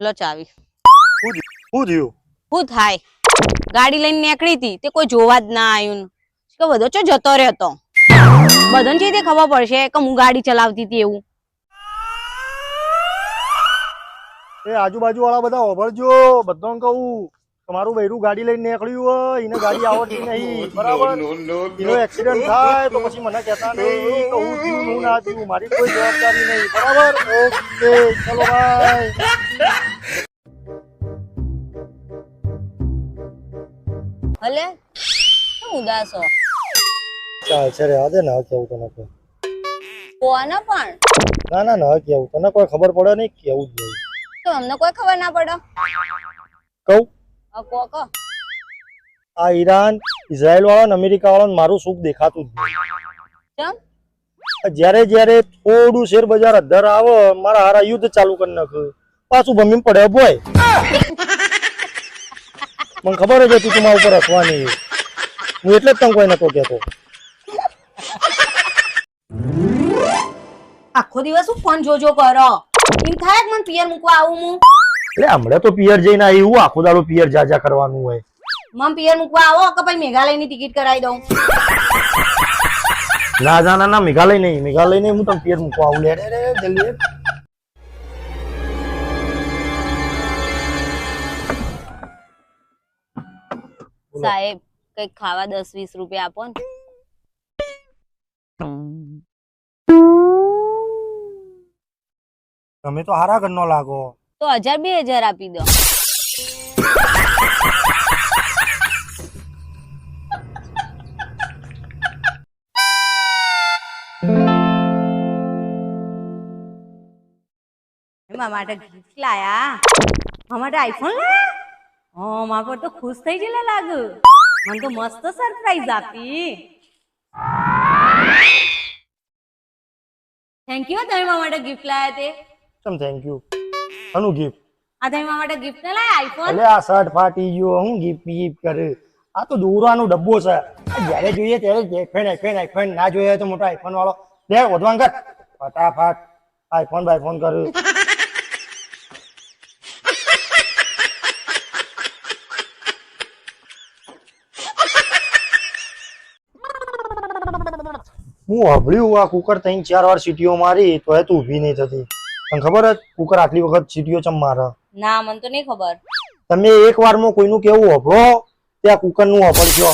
લો ચાવી. શું થયું? ગાડી લઈને નીકળી હતી તે કોઈ જોવા જ ના આવ્યું કે બધો ચો જતો રહ્યો બધાને તે ખબર પડશે કે હું ગાડી ચલાવતી હતી એવું. એ આજુબાજુ વાળા બધા ઓભળજો બધાને કહું. તમારું બૈરું ગાડી લઈને નીકળ્યું હોય એને ગાડી આવડતી નહીં. બરાબર? એનો એક્સિડન્ટ થાય તો પછી મને કહેતા નહીં તો હું જીવું હું ના જીવું મારી કોઈ જવાબદારી નહીં. બરાબર? ઓકે ચલો ભાઈ હલે શું ઉદાસ હો? ચાલ છે રે આજે ના કેવું તને કોઈ કોને પણ? ના ના ના કેવું? તને કોઈ ખબર પડે નહીં કેવું જ નહીં તો અમને કોઈ ખબર ના પડે. કહું? આ કો કો આ ઈરાન ઇઝરાયલ વાળા ને અમેરિકા વાળા મારું સુખ દેખાતું જ નહીં. જ્યારે જ્યારે થોડું શેર બજાર અધર આવે મારા હારા યુદ્ધ ચાલુ કરી નાખ. પાછું ભમી પડે બોય મને ખબર જ હતી તું મારા ઉપર હસવાની હું એટલે જ તને કોઈ નતો કહેતો. આખો દિવસ હું ફોન જોજો કરો. એમ થાય મને પિયર મૂકવા આવું હું. એટલે હમણાં તો પિયર જઈને આવ્યું આખો દાડો પિયર જા જા કરવાનું હોય. મમ પિયર મૂકવા આવો કે પછી મેઘાલયની ટિકિટ કરાવી દઉં? ના ના ના ના મેઘાલય નહીં મેઘાલય નહીં હું તમને પિયર મૂકવા આવું લે રે રે જલ્દી. સાહેબ કંઈક ખાવા દસ વીસ રૂપિયા આપો ને. તમે તો હારા ઘરનો લાગો. તો હજાર બે હજાર આપી દો. માટે ગિફ્ટ લાયા? માટે આઈફોન લાયા? મારા પર તો ખુશ થઈ ગયેલા લાગુ. મને તો મસ્ત સરપ્રાઈઝ આપી. થેન્ક યુ તમે મારા માટે ગિફ્ટ લાયા તે. ચમ થેન્ક યુ અનુ ગિફ્ટ આ તમે મારા માટે ગિફ્ટ ના લાયા આઈફોન અલે આ શર્ટ ફાટી ગયો હું ગિફ્ટ ગિફ્ટ કરે. આ તો દોરાનો ડબ્બો છે. જ્યારે જોઈએ ત્યારે આઈફોન આઈફોન આઈફોન ના જોઈએ તો મોટો આઈફોન વાળો. લે વધવાન કર. ફટાફટ આઈફોન બાઈફોન કર. હું હબળ્યું આ કુકર ત્રણ ચાર વાર સીટીઓ મારી તો એ તું ઊભી નહીં થતી. તને ખબર જ? કુકર આટલી વખત સીટીઓ ચમ મારે? ના મને તો નહીં ખબર. તમે એક વારમાં કોઈનું કેવું હભળો ત્યાં કુકરનું હભળશો